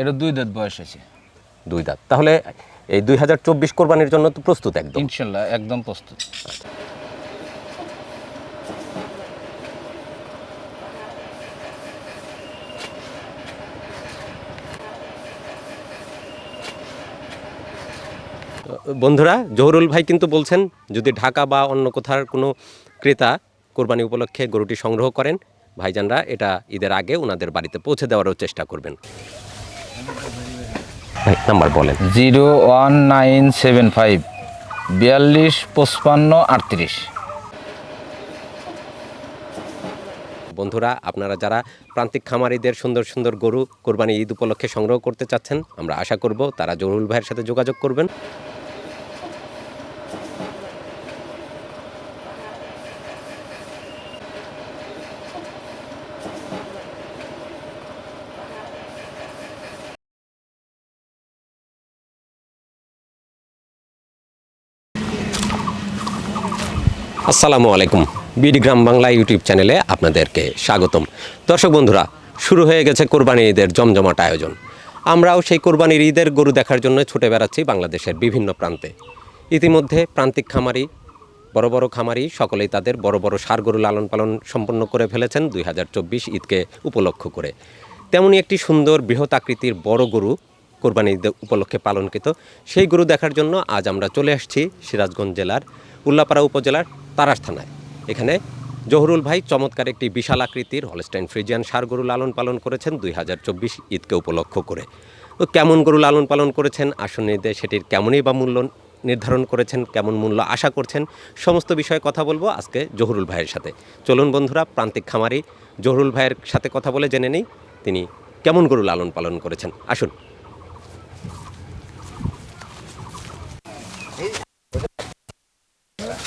এটা দুই দাঁত বয়স আছে। দুই দাঁত। তাহলে এই দুই হাজার চব্বিশ কোরবানির জন্য তো প্রস্তুত একদম। ইনশাল্লাহ একদম প্রস্তুত। বন্ধুরা জহুরুল ভাই কিন্তু বলছেন যদি ঢাকা বা অন্য কোথার কোনো ক্রেতা কোরবানি উপলক্ষে গরুটি সংগ্রহ করেন ভাইজানরা এটা ঈদের আগে ওনাদের বাড়িতে পৌঁছে দেওয়ারও চেষ্টা করবেন। নাম্বার বলেন। Zero one nine seven five বিয়াল্লিশ পঁচপান্ন আটত্রিশ। বন্ধুরা আপনারা যারা প্রান্তিক খামারিদের সুন্দর সুন্দর গরু কোরবানি ঈদ উপলক্ষে সংগ্রহ করতে চাচ্ছেন আমরা আশা করব তারা জরুল ভাইয়ের সাথে যোগাযোগ করবেন। আসসালামু আলাইকুম। বিডি গ্রাম বাংলা ইউটিউব চ্যানেলে আপনাদেরকে স্বাগতম। দর্শক বন্ধুরা, শুরু হয়ে গেছে কোরবানি ঈদের জমজমাট আয়োজন। আমরাও সেই কোরবানির ঈদের গরু দেখার জন্য ছুটে বেড়াচ্ছি বাংলাদেশের বিভিন্ন প্রান্তে। ইতিমধ্যে প্রান্তিক খামারি, বড় বড় খামারি সকলেই তাদের বড় বড় সার গরু লালন পালন সম্পন্ন করে ফেলেছেন দুই হাজার চব্বিশ ঈদকে উপলক্ষ করে। তেমনই একটি সুন্দর বৃহৎ আকৃতির বড় গরু কোরবানি ঈদ উপলক্ষে পালনকৃত। সেই গরু দেখার জন্য আজ আমরা চলে আসছি সিরাজগঞ্জ জেলার উল্লাপাড়া উপজেলার তারাস থানায়। এখানে জহুরুল ভাই চমৎকার একটি বিশাল আকৃতির হলস্টাইন ফ্রিজিয়ান সার গরু লালন পালন করেছেন দুই হাজার চব্বিশ ঈদকে উপলক্ষ করে। তো কেমন গরু লালন পালন করেছেন আসন ঈদে সেটির কেমনই বা মূল্য নির্ধারণ করেছেন, কেমন মূল্য আশা করছেন, সমস্ত বিষয়ে কথা বলব আজকে জহুরুল ভাইয়ের সাথে। চলুন বন্ধুরা, প্রান্তিক খামারি জহুরুল ভাইয়ের সাথে কথা বলে জেনে নেই, তিনি কেমন গরু লালন পালন করেছেন। আসুন।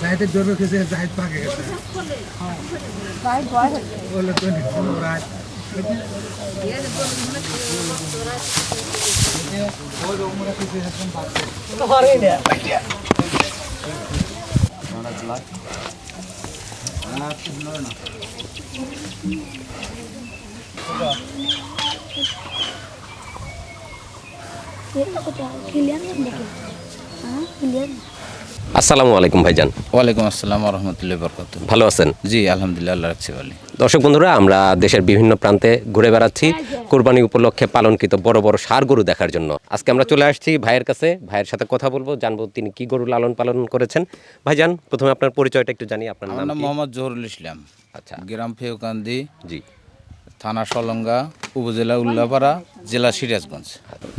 জাহিদের জন্য কিছু জাহিদ পাকে গেছে বলে তো নি রাত ক্লিয়ার দেখি হ্যাঁ ক্লিয়ার আসসালামু আলাইকুম ভাইজান। ওয়ালাইকুম আসসালাম রহমতুল্লাহ বরকত ভালো আছেন? জি আলহামদুলিল্লাহ আল্লাহ রাখছি বলি দর্শক বন্ধুরা আমরা দেশের বিভিন্ন প্রান্তে ঘুরে বেড়াচ্ছি কোরবানি উপলক্ষে পালনকৃত বড় বড় সার গরু দেখার জন্য। আজকে আমরা চলে আসছি ভাইয়ের কাছে। ভাইয়ের সাথে কথা বলব জানব তিনি কি গরু লালন পালন করেছেন। ভাইজান প্রথমে আপনার পরিচয়টা একটু জানি আপনার নাম মোহাম্মদ জহুরুল ইসলাম। আচ্ছা। গ্রাম ফেউকান্দি জি। থানা সলঙ্গা উপজেলা উল্লাপাড়া জেলা সিরাজগঞ্জ।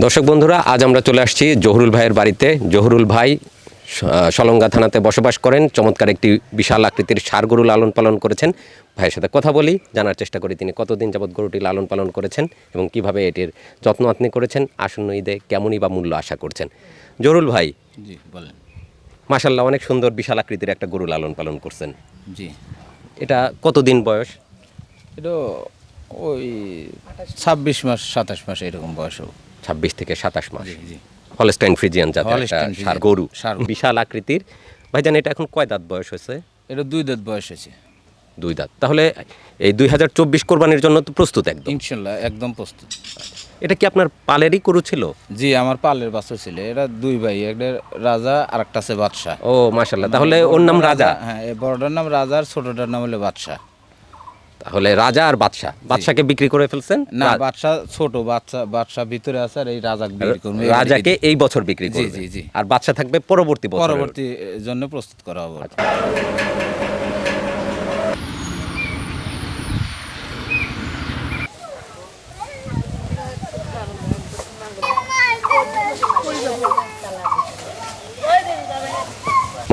দর্শক বন্ধুরা আজ আমরা চলে আসছি জহুরুল ভাইয়ের বাড়িতে। জহুরুল ভাই সলঙ্গা থানাতে বসবাস করেন। চমৎকার একটি বিশাল আকৃতির সার গরু লালন পালন করেছেন। ভাইয়ের সাথে কথা বলি জানার চেষ্টা করি তিনি কতদিন যাবৎ গরুটি লালন পালন করেছেন এবং কীভাবে এটির যত্ন আপনি করেছেন আসন্ন ঈদে কেমনই বা মূল্য আশা করছেন। জরুল ভাই জি বলেন। মাসাল্লাহ অনেক সুন্দর বিশাল আকৃতির একটা গরু লালন পালন করছেন। জি। এটা কতদিন বয়স? এটা ওই ছাব্বিশ মাস সাতাশ মাস এরকম বয়স। ছাব্বিশ থেকে সাতাশ মাস। জি। হলস্টাইন ফ্রিজিয়ান জাতের একটা সার গরু। বিশাল আকৃতির। ভাইজান এটা এখন কয় দাঁত বয়স হয়েছে? এটা দুই দাঁত বয়স হয়েছে। দুই দাঁত। তাহলে এই দুই হাজার চব্বিশ কোরবানির জন্য তো প্রস্তুত একদম। ইনশাল্লাহ একদম প্রস্তুত। এটা কি আপনার পালেরই গরু ছিল? জি আমার পালের বাছর ছিল। এটা দুই ভাই একটা রাজা আর একটা আছে বাদশাহ। ও মাশাল্লাহ তাহলে ওর নাম রাজা? হ্যাঁ বড়টার নাম রাজা আর ছোটটার নাম হলো বাদশাহ। তাহলে রাজা আর বাদশাহ। বাদশাকে বিক্রি করে ফেলছেন? না বাদশাহ ছোট বাচ্চা বাদশাহ ভিতরে আছে আর এই রাজাকে বিক্রি করবে রাজাকে এই বছর বিক্রি করবে। জি, জি। আর বাদশা থাকবে পরবর্তী বছর পরবর্তী জন্য প্রস্তুত করা হবে।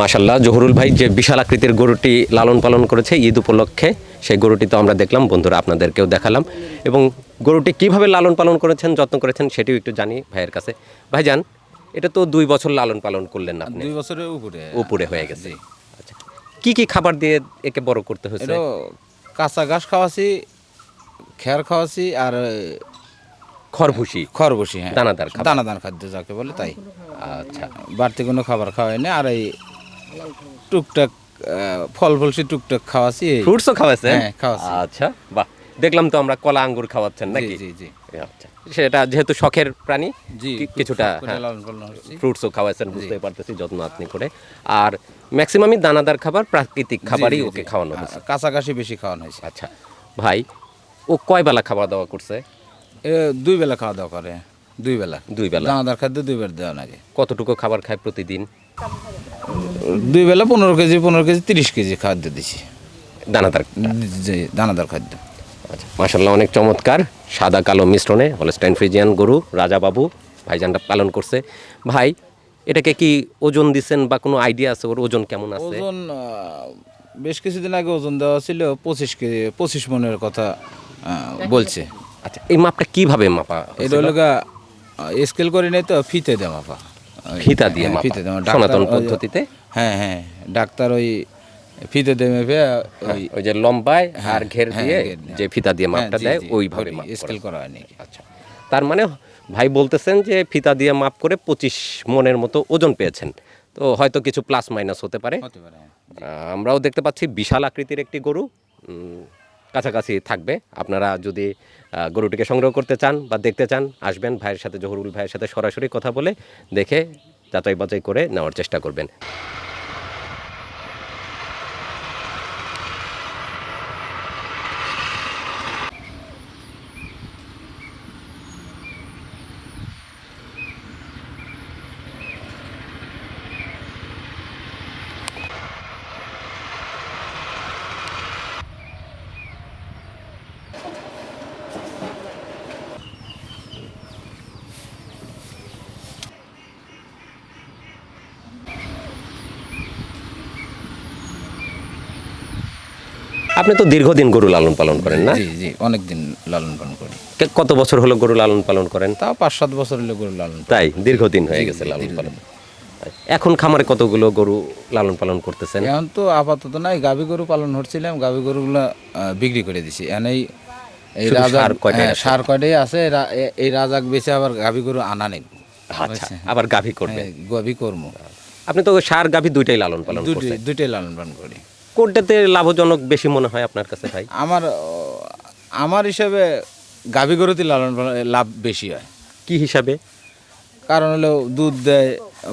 মাশাল্লাহ জহুরুল ভাই যে বিশাল আকৃতির গরুটি লালন পালন করেছে ঈদ উপলক্ষে সেই গরুটি তো আমরা দেখলাম বন্ধুরা আপনাদেরকেও দেখালাম। এবং গরুটি কীভাবে লালন পালন করেছেন যত্ন করেছেন সেটিও একটু জানি ভাইয়ের কাছে। ভাইজান এটা তো দুই বছর লালন পালন করলেন না দুই বছরের উপরে। উপরে হয়ে গেছে। আচ্ছা কি কি খাবার দিয়ে একে বড় করতে হয়েছে? কাঁচা ঘাস খাওয়াছি খের খাওয়াছি আর খরভুসি। খরবসি হ্যাঁ। দানাদার। দানাদার খাদ্য যাকে বলে তাই। আচ্ছা। বাড়তি কোনো খাবার খাওয়াই না আর এই টুকটাক ফল ফলসি টুকটাক খাওয়াছি। ফ্রুটসও খাওয়াছেন হ্যাঁ, খাওয়াচ্ছি। আচ্ছা বাহ। দেখলাম তো আমরা কলা আঙ্গুর খাওয়াচ্ছেন নাকি? জি জি। আচ্ছা সেটা যেহেতু শখের প্রাণী জি কিছুটা হ্যাঁ। ফ্রুটসও খাওয়াচ্ছেন বুঝতে পারতেছি যত্ন আপনি করে। আর ম্যাক্সিমামই দানাদার খাবার প্রাকৃতিক খাবারই জি, জি, ওকে খাওয়ানো হ্যাঁ, কাঁচা ঘাসই বেশি খাওয়ানো হয়েছে। আচ্ছা ভাই ও কয় বেলা খাওয়া দাওয়া করছে? দুই বেলা খাওয়া দাওয়া করে দুই বেলা। দুই বেলা। দানাদার খাদ্য দুই বেলা দেওয়া লাগে। কতটুকু খাবার খায় প্রতিদিন? দুই বেলা পনেরো কেজি পনেরো কেজি তিরিশ কেজি খাদ্য দিছি। দানাদার। দানাদার খাদ্য। আচ্ছা মাসাল্লাহ অনেক চমৎকার। সাদা কালো মিশ্রণে হলস্টাইন ফ্রিজিয়ান গরু রাজাবাবু ভাইজানটা পালন করছে। ভাই এটাকে কি ওজন দিচ্ছেন বা কোনো আইডিয়া আছে ওর? ওজন কেমন আছে? ওজন বেশ কিছুদিন আগে ওজন দেওয়া ছিল পঁচিশ কেজি পঁচিশ মনের কথা বলছে। আচ্ছা এই মাপটা কীভাবে মাপা এটা হলো স্কেল করে নেই তো ফিতে দেওয়া মাপা। ফিতা দিয়ে হ্যাঁ, ফিতে সনাতন পদ্ধতিতে? হ্যাঁ হ্যাঁ ডাক্তার ওই ফিতে দিয়ে মেপে ওই ওই যে লম্বায় আর ঘের হ্যাঁ, দিয়ে যে ফিতা দিয়ে মাপটা হ্যাঁ, দেয় ওইভাবে স্কেল করে। হয়নি আচ্ছা। তার মানে ভাই বলতেছেন যে ফিতা দিয়ে মাপ করে পঁচিশ মনের মতো ওজন পেয়েছেন। তো হয়তো কিছু প্লাস মাইনাস হতে পারে। হ্যাঁ। আমরাও দেখতে পাচ্ছি বিশাল আকৃতির একটি গরু। উম, কাছাকাছি থাকবে। আপনারা যদি গরুটিকে সংগ্রহ করতে চান বা দেখতে চান, আসবেন ভাইয়ের সাথে, জহরুল ভাইয়ের সাথে সরাসরি কথা বলে দেখে যাচাই বাচাই করে নেওয়ার চেষ্টা করবেন। আপনি তো দীর্ঘদিন গরু লালন পালন করেন না? জি জি অনেক দিন লালন পালন করি। কত বছর হলো গরু লালন পালন করেন? তাও পাঁচ সাত বছর হলে গরু লালন তাই? দীর্ঘদিন হয়ে গেছে লালন পালন। এখন খামারে কতগুলো গরু লালন পালন করতেছেন? এখন তো আপাতত নাই গাভী গরু পালন হচ্ছিলাম গাভী গরুগুলো বিক্রি করে দিছি। এই এই রাজা কয়টাই হ্যাঁ, আছে? ষাঁড় কয়টাই আছে এই রাজাক বেছে আবার গাভী গরু আনা নেই। আচ্ছা আবার গাভী করবে? হ্যাঁ, গাভী কর্ম আপনি তো সার গাভী দুইটাই লালন পালন দুইটাই লালন পালন করি। কোনটাতে লাভজনক বেশি মনে হয় আপনার কাছে ভাই? আমার আমার হিসাবে গাভী গরুতে লালন পালন লাভ বেশি হয়। কি হিসাবে? কারণ হলো দুধ দেয়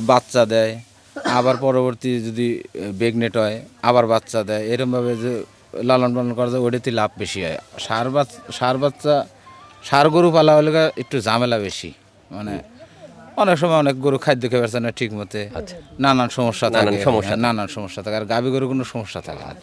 বাচ্চা দেয় আবার পরবর্তী যদি বেগনেট হয় আবার বাচ্চা দেয় এরমভাবে যে লালন পালন করা যায় ওটাতে লাভ বেশি হয়। সার বাচ্চা সার বাচ্চা সার গরু পালা হলে একটু ঝামেলা বেশি মানে অনেক সময় অনেক গরু খাদ্য খেয়ে পারছে না ঠিক মতে নানান সমস্যা থাকে। নানান সমস্যা নানান সমস্যা থাকে। আর গাভী গরু কোনো সমস্যা থাকে না।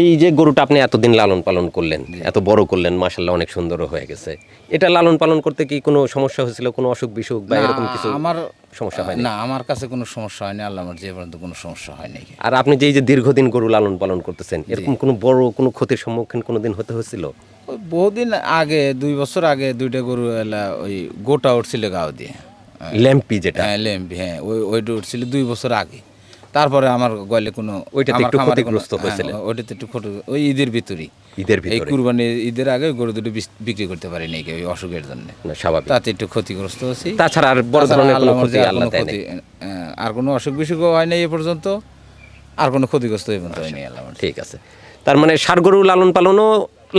এই যে গরুটা আপনি এতদিন লালন পালন করলেন এত বড় করলেন মাসাল্লাহ অনেক সুন্দরও হয়ে গেছে। এটা লালন পালন করতে কি কোনো সমস্যা হয়েছিল? কোনো অসুখ বিসুখ বা এরকম কিছু আমার সমস্যা হয় না আমার কাছে কোনো সমস্যা হয়নি। আল্লাহ আমার যে পর্যন্ত কোনো সমস্যা হয়নি। আর আপনি যে যে দীর্ঘদিন গরু লালন পালন করতেছেন এরকম কোনো বড় কোনো ক্ষতির সম্মুখীন কোনোদিন হতে হয়েছিল? বহুদিন আগে দুই বছর আগে দুইটা গরু এলা ওই গোটা উঠছিল গাও দিয়ে। ল্যাম্পি যেটা। হ্যাঁ ল্যাম্পি হ্যাঁ ওই ওইটা উঠছিল দুই বছর আগে। তারপরে আমার গলে কোনো ওইটাতে একটু ক্ষতিগ্রস্ত হ্যাঁ, হয়েছিলেন। ওইটাতে একটু ক্ষতি ওই ঈদের ভিতরই। ঈদের এই ভিতরে কুরবানি ঈদের আগে গরু দুটো বিক্রি করতে পারিনি কেউ ওই অসুখের জন্য। স্বাভাবিক। তাতে একটু ক্ষতিগ্রস্ত হচ্ছি তাছাড়া আর বড় ধরনের কোনো ক্ষতি আল্লাহ দেয় নাই। আর কোনো অসুখ বিসুখ হয় নাই এ পর্যন্ত। আর কোনো ক্ষতিগ্রস্ত এই পর্যন্ত হয়নি আল্লাহ ঠিক আছে। তার মানে ষাড় গরু লালন পালনও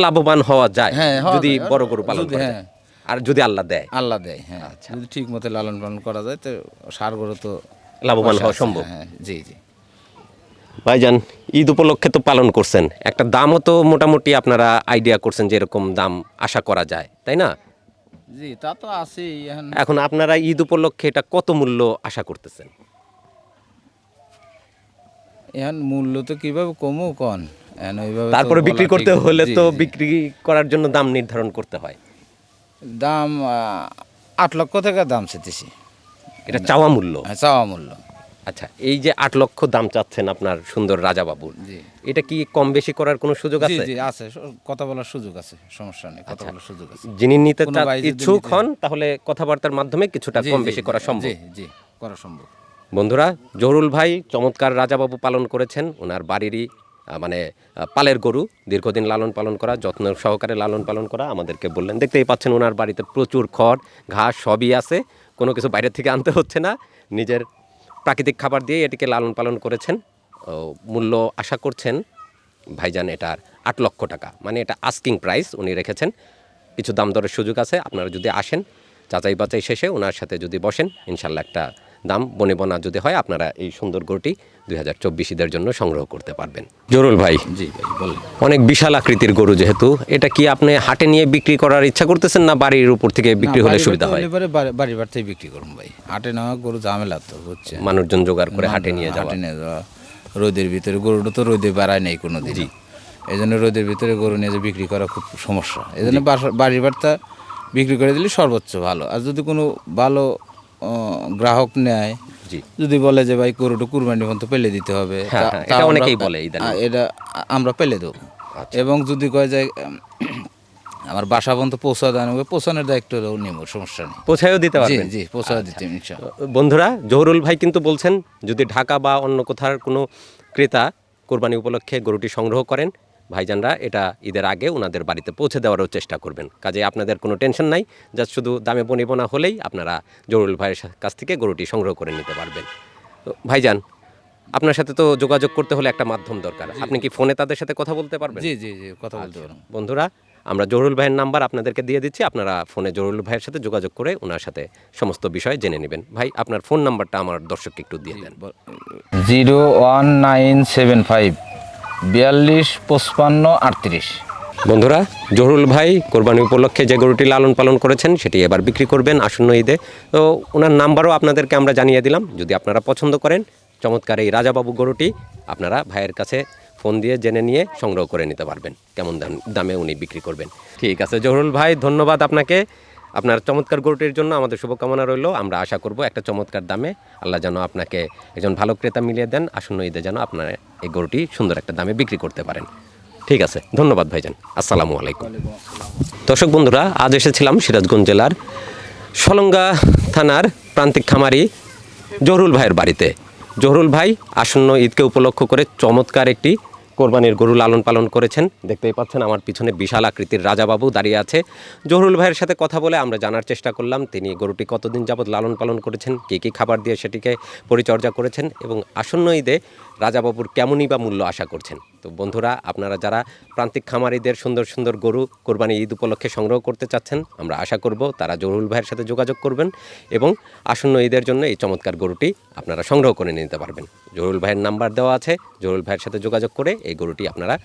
লাভবান হওয়া যায় হ্যাঁ, যদি বড় গরু পালন হ্যাঁ। আর যদি আল্লাহ দেয়। আল্লাহ দেয় হ্যাঁ। যদি ঠিক মতো লালন পালন করা যায় তো সার গরু তো লাভবান হওয়া সম্ভব। হ্যাঁ জি জি। ভাইজান ঈদ উপলক্ষে তো পালন করছেন। একটা দামও তো মোটামুটি আপনারা আইডিয়া করছেন যে এরকম দাম আশা করা যায় তাই না? জি তা তো আছেই এখন। আপনারা ঈদ উপলক্ষে এটা কত মূল্য আশা করতেছেন? এখন মূল্য তো কীভাবে কমু কন? তারপরে বিক্রি করতে হলে তো বিক্রি করার জন্য দাম নির্ধারণ করতে হয়। দাম আট লক্ষ থেকে দাম চেতেছি এটা চাওয়া মূল্য? হ্যাঁ, চাওয়া মূল্য। আচ্ছা এই যে আট লক্ষ দাম চাচ্ছেন আপনার সুন্দর রাজা বাবুর এটা কি কম বেশি করার কোনো সুযোগ আছে? আছে। কথা বলার সুযোগ আছে সমস্যা নেই কথা বলার সুযোগ আছে। যিনি নিতে ইচ্ছুক হন তাহলে কথাবার্তার মাধ্যমে কিছুটা কম বেশি করা সম্ভব। জি জি করা সম্ভব। বন্ধুরা জহুরুল ভাই চমৎকার রাজাবাবু পালন করেছেন। ওনার বাড়িরই মানে পালের গরু দীর্ঘদিন লালন পালন করা, যত্ন সহকারে লালন পালন করা আমাদেরকে বললেন। দেখতেই পাচ্ছেন ওনার বাড়িতে প্রচুর খড়, ঘাস সবই আছে, কোনো কিছু বাইরের থেকে আনতে হচ্ছে না। নিজের প্রাকৃতিক খাবার দিয়ে এটিকে লালন পালন করেছেন। মূল্য আশা করছেন, ভাইজান এটার আট লক্ষ টাকা। মানে এটা আস্কিং প্রাইস উনি রেখেছেন। কিছু দাম দরের সুযোগ আছে, আপনারা যদি আসেন যাচাই বাচাই শেষে ওনার সাথে যদি বসেন, ইনশাল্লাহ একটা দাম বনে বনা যদি হয় আপনারা এই সুন্দর গরুটি দুই হাজার চব্বিশিদের জন্য সংগ্রহ করতে পারবেন। জরুল ভাই জি ভাই বলেন। অনেক বিশাল আকৃতির গরু যেহেতু এটা কি আপনি হাটে নিয়ে বিক্রি করার ইচ্ছা করতেছেন না বাড়ির উপর থেকে বিক্রি হলে সুবিধা হয়? হলে পরে বাড়ি- বাড়ি বাড়তেই বিক্রি করুন ভাই। হাটে নেওয়া গরু ঝামেলা তো বুঝছে মানুষজন জোগাড় করে হাটে নিয়ে যাওয়া। হাটে নিয়ে যাওয়া রোদের ভিতরে গরুটা তো রোদে বাড়ায় নেই কোনো দিন এই জন্য রোদের ভিতরে গরু নিয়ে যে বিক্রি করা খুব সমস্যা। এই জন্য বাড়ির বার্তা বিক্রি করে দিলে সর্বোচ্চ ভালো। আর যদি কোনো ভালো গ্রাহক নেয়। যদি বলে যে ভাই গরুটা কুরবানি পর্যন্ত পেলে দিতে হবে। হ্যাঁ, হ্যাঁ, এটা অনেকেই বলে এটা আমরা পেলে দেবো। আচ্ছা। এবং যদি কয় যে আমার বাসা পর্যন্ত পৌঁছা নেবে পৌঁছানোর দায়িত্ব নেব সমস্যা নেই। পৌঁছায়ও দিতে পারবেন। জি পৌঁছা দিতে বন্ধুরা জহরুল ভাই কিন্তু বলছেন যদি ঢাকা বা অন্য কোথার কোনো ক্রেতা কোরবানি উপলক্ষে গরুটি সংগ্রহ করেন ভাইজানরা এটা ঈদের আগে ওনাদের বাড়িতে পৌঁছে দেওয়ারও চেষ্টা করবেন। কাজে আপনাদের কোনো টেনশন নাই জাস্ট শুধু দামে বনিবনা হলেই আপনারা জহুরুল ভাইয়ের কাছ থেকে গরুটি সংগ্রহ করে নিতে পারবেন। তো ভাইজান আপনার সাথে তো যোগাযোগ করতে হলে একটা মাধ্যম দরকার। আপনি কি ফোনে তাদের সাথে কথা বলতে পারবেন? জি জি জি কথা বলতে পারুন বন্ধুরা আমরা জহুরুল ভাইয়ের নাম্বার আপনাদেরকে দিয়ে দিচ্ছি। আপনারা ফোনে জহুরুল ভাইয়ের সাথে যোগাযোগ করে ওনার সাথে সমস্ত বিষয় জেনে নেবেন। ভাই আপনার ফোন নাম্বারটা আমার দর্শককে একটু দিয়ে দেন। Zero one nine seven five. বিয়াল্লিশ, পঁচপান্ন, আটত্রিশ। বন্ধুরা, জহুরুল ভাই কোরবানি উপলক্ষে যে গরুটি লালন পালন করেছেন, সেটি এবার বিক্রি করবেন আসন্ন ঈদে। তো ওনার নাম্বারও আপনাদেরকে আমরা জানিয়ে দিলাম। যদি আপনারা পছন্দ করেন, চমৎকার এই রাজাবাবু গরুটি আপনারা ভাইয়ের কাছে ফোন দিয়ে জেনে নিয়ে সংগ্রহ করে নিতে পারবেন। কেমন দাম দামে উনি বিক্রি করবেন। ঠিক আছে, জহুরুল ভাই, ধন্যবাদ আপনাকে। আপনার চমৎকার গরুটির জন্য আমাদের শুভকামনা রইল। আমরা আশা করব একটা চমৎকার দামে আল্লাহ যেন আপনাকে একজন ভালো ক্রেতা মিলিয়ে দেন, আসন্ন ঈদে যেন আপনার এই গরুটি সুন্দর একটা দামে বিক্রি করতে পারেন। ঠিক আছে, ধন্যবাদ ভাইজান। আসসালামু আলাইকুম। দর্শক বন্ধুরা, আজ এসেছিলাম সিরাজগঞ্জ জেলার সলঙ্গা থানার প্রান্তিক খামারি জহরুল ভাইয়ের বাড়িতে। জহরুল ভাই আসন্ন ঈদকে উপলক্ষ করে চমৎকার একটি কোরবানির গরু লালন পালন করেছেন। দেখতেই পাচ্ছেন আমার পিছনে বিশাল আকৃতির রাজাবাবু দাঁড়িয়ে আছে। জহরুল ভাইয়ের সাথে কথা বলে আমরা জানার চেষ্টা করলাম, তিনি গরুটি কতদিন যাবৎ লালন পালন করেছেন, কী কী খাবার দিয়ে সেটিকে পরিচর্যা করেছেন এবং আসন্ন ঈদে রাজাবাবুর কেমনই বা মূল্য আশা করছেন। তো বন্ধুরা, আপনারা যারা প্রান্তিক খামারিদের সুন্দর সুন্দর গরু কোরবানি ঈদ উপলক্ষে সংগ্রহ করতে চাচ্ছেন, আমরা আশা করব তারা জরুল ভাইয়ের সাথে যোগাযোগ করবেন এবং আসন্ন ঈদের জন্য এই চমৎকার গরুটি আপনারা সংগ্রহ করে নিতে পারবেন। জরুল ভাইয়ের নাম্বার দেওয়া আছে জরুল ভাইয়ের সাথে যোগাযোগ করে এই গরুটি আপনারা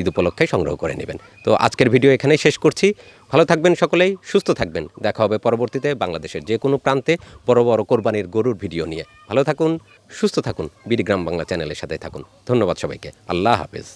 ঈদ উপলক্ষে সংগ্রহ করে নেবেন। তো আজকের ভিডিও এখানেই শেষ করছি। ভালো থাকবেন সকলেই, সুস্থ থাকবেন। দেখা হবে পরবর্তীতে বাংলাদেশের যে কোনো প্রান্তে বড় বড় কোরবানির গরুর ভিডিও নিয়ে। ভালো থাকুন, সুস্থ থাকুন। বিডিগ্রাম বাংলা চ্যানেলের সাথে থাকুন। ধন্যবাদ সবাইকে। আল্লাহ হাফেজ।